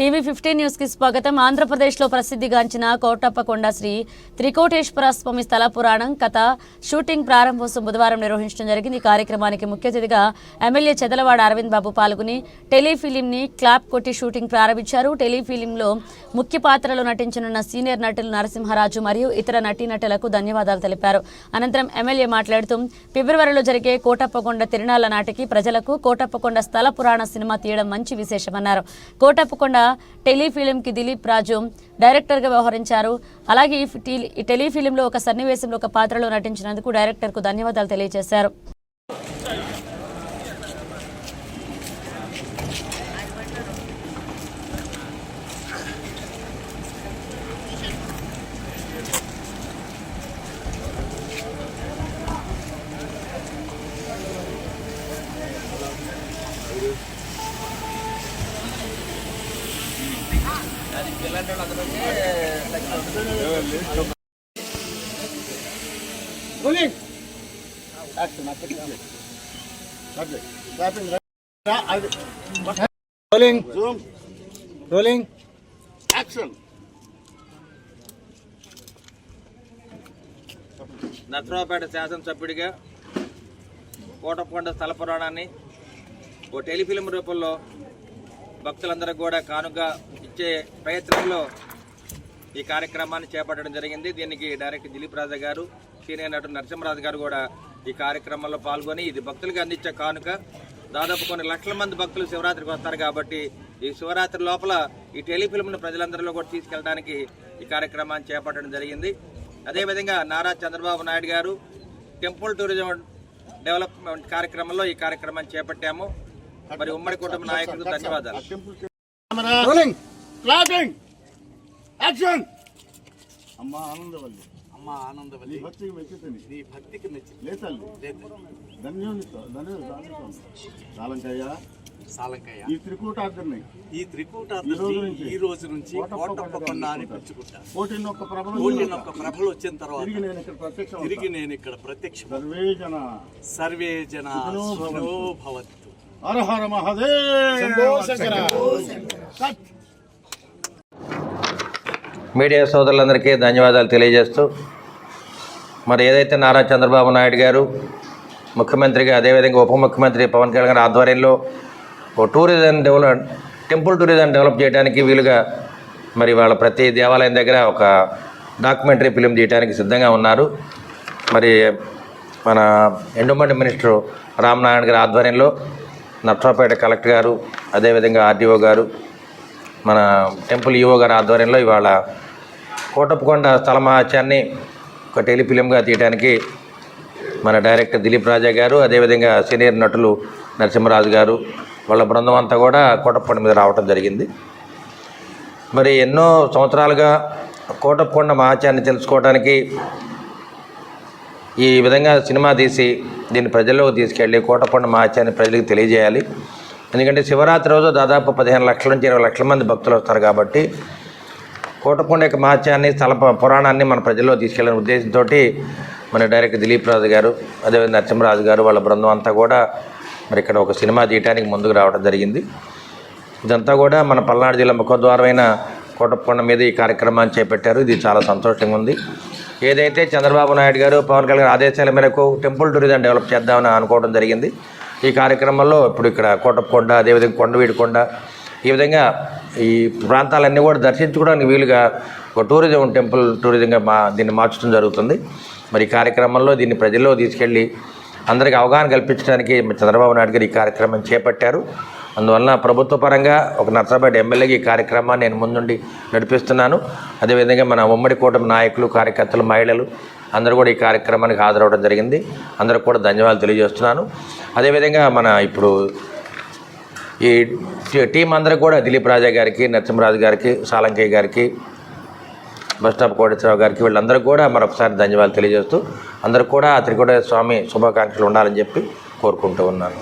TV fifteen న్యూస్కి స్వాగతం. ఆంధ్రప్రదేశ్లో ప్రసిద్ధిగాంచిన కోటప్పకొండ శ్రీ త్రికోటేశ్వర స్వామి స్థల పురాణం కథ షూటింగ్ ప్రారంభోత్సవం బుధవారం నిర్వహించడం జరిగింది. ఈ కార్యక్రమానికి ముఖ్య అతిథిగా ఎమ్మెల్యే చెదలవాడ అరవింద్ బాబు పాల్గొని టెలిఫిలింని క్లాప్ కొట్టి షూటింగ్ ప్రారంభించారు. టెలిఫిలింలో ముఖ్య పాత్రలో నటించనున్న సీనియర్ నటులు నరసింహరాజు మరియు ఇతర నటీనటులకు ధన్యవాదాలు తెలిపారు. అనంతరం ఎమ్మెల్యే మాట్లాడుతూ ఫిబ్రవరిలో జరిగే కోటప్పకొండ తిరునాళ్ళ నాటికి ప్రజలకు కోటప్పకొండ స్థల పురాణ సినిమా తీయడం మంచి విశేషమన్నారు. కోటప్పకొండ టెలిఫిలింకి దిలీప్ రాజు డైరెక్టర్గా వ్యవహరించారు. అలాగే ఈ టెలిఫిలింలో ఒక సన్నివేశంలో ఒక పాత్రలో నటించినందుకు డైరెక్టర్కు ధన్యవాదాలు తెలియజేశారు. నత్రాపేట శాసనసభ్యుడిగా కోటప్పకొండ స్థల పురాణాన్ని ఓ టెలిఫిలిం రూపంలో భక్తులందరూ కూడా కానుగా ఇచ్చే ప్రయత్నంలో ఈ కార్యక్రమాన్ని చేపట్టడం జరిగింది. దీనికి డైరెక్టర్ దిలీప్ రాజా గారు సీనియర్ నటుడు నరసింహరాజు గారు కూడా ఈ కార్యక్రమంలో పాల్గొని ఇది భక్తులకు అందించే కానుక. దాదాపు కొన్ని లక్షల మంది భక్తులు శివరాత్రికి వస్తారు కాబట్టి ఈ శివరాత్రి లోపల ఈ టెలిఫిల్మ్ను ప్రజలందరిలో కూడా తీసుకెళ్ళడానికి ఈ కార్యక్రమాన్ని చేపట్టడం జరిగింది. అదేవిధంగా నారా చంద్రబాబు నాయుడు గారు టెంపుల్ టూరిజం డెవలప్మెంట్ కార్యక్రమంలో ఈ కార్యక్రమాన్ని చేపట్టాము. మరి ఉమ్మడి కుటుంబ నాయకులకు ధన్యవాదాలు. Clapping. Action. అమ్మ ఆనందవల్లి. అమ్మ ఆనందవల్లి. నీ భక్తికి మెచ్చుతుంది. నీ భక్తికి మెచ్చి లే తల్లి. ధన్యుని చాలంకయ్య సాలంకయ్య. ఈ త్రికూటార్జుని ఈ త్రికూట ఈ రోజు నుంచి. ఈ రోజు నుంచి కోటప్పకొండ అని పిలుచుకుంటా. పిలుచుకుంటా కోటి ఒక్క ప్రభలు కోటిన ఒక ప్రభలు వచ్చిన తర్వాత. తిరిగి నేను ఇక్కడ ప్రత్యక్షం తిరిగి నేను ఇక్కడ ప్రత్యక్ష. సర్వే జన. సర్వే జన సుఖినో భవంతు. హర హర మహదేవ్. కట్. మీడియా సోదరులందరికీ ధన్యవాదాలు తెలియజేస్తూ మరి ఏదైతే నారా చంద్రబాబు నాయుడు గారు ముఖ్యమంత్రిగా అదేవిధంగా ఉప ముఖ్యమంత్రి పవన్ కళ్యాణ్ గారి ఆధ్వర్యంలో ఓ tourism develop temple tourism develop చేయడానికి వీలుగా మరి వాళ్ళ ప్రతి దేవాలయం దగ్గర ఒక డాక్యుమెంటరీ ఫిలిం తీయడానికి సిద్ధంగా ఉన్నారు. మరి మన ఎండోమెంట్ మినిస్టర్ రామనారాయణ గారి ఆధ్వర్యంలో నట్రాపేట కలెక్టర్ గారు అదేవిధంగా ఆర్డీఓ గారు మన టెంపుల్ ఈవో గారి ఆధ్వర్యంలో ఇవాళ కోటప్పకొండ స్థల మహాత్యాన్ని ఒక టెలిఫిలింగా తీయడానికి మన డైరెక్టర్ దిలీప్ రాజా గారు అదేవిధంగా సీనియర్ నటులు నరసింహరాజు గారు వాళ్ళ బృందం అంతా కూడా కోటప్పకొండ మీద రావటం జరిగింది. మరి ఎన్నో సంవత్సరాలుగా కోటప్పకొండ మహాత్యాన్ని తెలుసుకోవడానికి ఈ విధంగా సినిమా తీసి దీన్ని ప్రజల్లోకి తీసుకెళ్ళి కోటప్పకొండ మహాత్యాన్ని ప్రజలకు తెలియజేయాలి. ఎందుకంటే శివరాత్రి రోజు దాదాపు పదిహేను లక్షల నుంచి ఇరవై లక్షల మంది భక్తులు వస్తారు కాబట్టి కోటకొండ యొక్క మహత్యాన్ని స్థల పురాణాన్ని మన ప్రజల్లో తీసుకెళ్ళిన ఉద్దేశంతో మన డైరెక్టర్ దిలీప్ రాజు గారు అదేవిధంగా నరసింహరాజు గారు వాళ్ళ బృందం అంతా కూడా మరి ఇక్కడ ఒక సినిమా తీయడానికి ముందుకు రావడం జరిగింది. ఇదంతా కూడా మన పల్నాడు జిల్లా ముఖద్వారమైన కోటప్పకొండ మీద ఈ కార్యక్రమాన్ని చేపట్టారు. ఇది చాలా సంతోషంగా ఉంది. ఏదైతే చంద్రబాబు నాయుడు గారు పవన్ కళ్యాణ్ ఆదేశాల మేరకు టెంపుల్ టూరిజం డెవలప్ చేద్దామని అనుకోవడం జరిగింది. ఈ కార్యక్రమంలో ఇప్పుడు ఇక్కడ కోటప్పకొండ అదేవిధంగా కొండవీడికొండ ఈ విధంగా ఈ ప్రాంతాలన్నీ కూడా దర్శించుకోవడానికి వీలుగా ఒక టూరిజం టెంపుల్ టూరిజంగా మా దీన్ని మార్చడం జరుగుతుంది. మరి ఈ కార్యక్రమంలో దీన్ని ప్రజల్లో తీసుకెళ్ళి అందరికీ అవగాహన కల్పించడానికి చంద్రబాబు నాయుడు గారు ఈ కార్యక్రమం చేపట్టారు. అందువలన ప్రభుత్వ పరంగా ఒక నర్సరాపేట ఎమ్మెల్యేకి ఈ కార్యక్రమాన్ని నేను ముందుండి నడిపిస్తున్నాను. అదేవిధంగా మన ఉమ్మడి కూటమి నాయకులు కార్యకర్తలు మహిళలు అందరూ కూడా ఈ కార్యక్రమానికి హాజరవడం జరిగింది. అందరికి కూడా ధన్యవాదాలు తెలియజేస్తున్నాను. అదేవిధంగా మన ఇప్పుడు ఈ టీం అందరికి కూడా దిలీప్ రాజా గారికి నరసింహరాజు గారికి సాలంకయ్య గారికి బస్ స్టాప్ కోటేశ్వరరావు గారికి వీళ్ళందరికీ కూడా మరొకసారి ధన్యవాదాలు తెలియజేస్తూ అందరూ కూడా త్రికోట స్వామి శుభాకాంక్షలు ఉండాలని చెప్పి కోరుకుంటూ ఉన్నాను.